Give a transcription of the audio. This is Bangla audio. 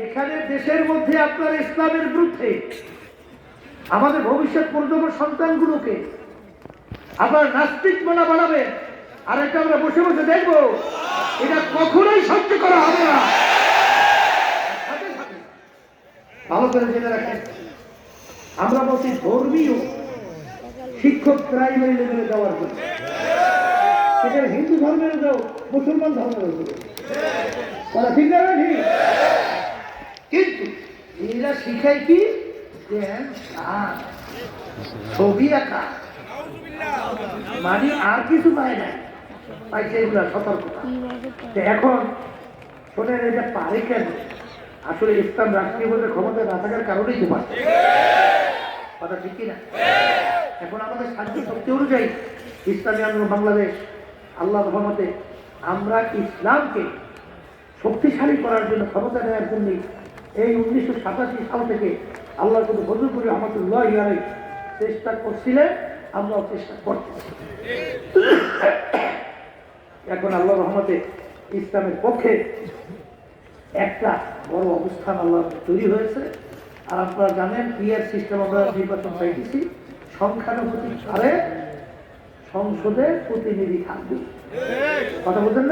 এখানে দেশের মধ্যে আপনার ইসলামের বিরুদ্ধে, আমাদের ভবিষ্যৎ প্রজন্ম সন্তানগুলোকে আবার নাস্তিক মনা বানাবেন আর এটা আমরা বসে বসে দেখব, এটা কখনোই সহ্য করা হবে না। ভালো করে জেনে রাখেন, আমরা বলছি ধর্মীয় শিক্ষক প্রাইমারি লেভেলে দেওয়ার জন্য। সেখানে হিন্দু ধর্মের দাও মুসলমান ধর্মের দেবো তারা ঠিক না? এরা শিখায় কি? জ্ঞান ছবি আঁকা। মানে আর কিছু পায় না। পাইছে এগুলা সতর্কতা। এখন শোনেন এটা পারে কেন? আসলে ইসলাম রাষ্ট্রীয় বলে ক্ষমতা না থাকার কারণেই তো পারে। কথা ঠিক কিনা? এখন আমাদের শান্তি শক্তি অনুযায়ী ইসলামী আন্দোলন বাংলাদেশ আল্লাহ রহমতে আমরা ইসলামকে শক্তিশালী করার জন্য ক্ষমতা নেওয়ার জন্য এই উনিশশো সাতাশি সাল থেকে আল্লাহ কিন্তু বদল করে রহমতুল্লাহ ইয়ারে চেষ্টা করছিলেন, আমরাও চেষ্টা করতেছি এখন আল্লাহ রহমতে ইসলামের পক্ষে একটা বড় অবস্থান আল্লাহ তৈরি হয়েছে। আর আপনারা জানেন পিয়ার সিস্টেম আমরা নির্বাচন চাইতেছি সংখ্যানুভূতি হারে সংসদে প্রতিনিধি থাকবে। কথা বলছেন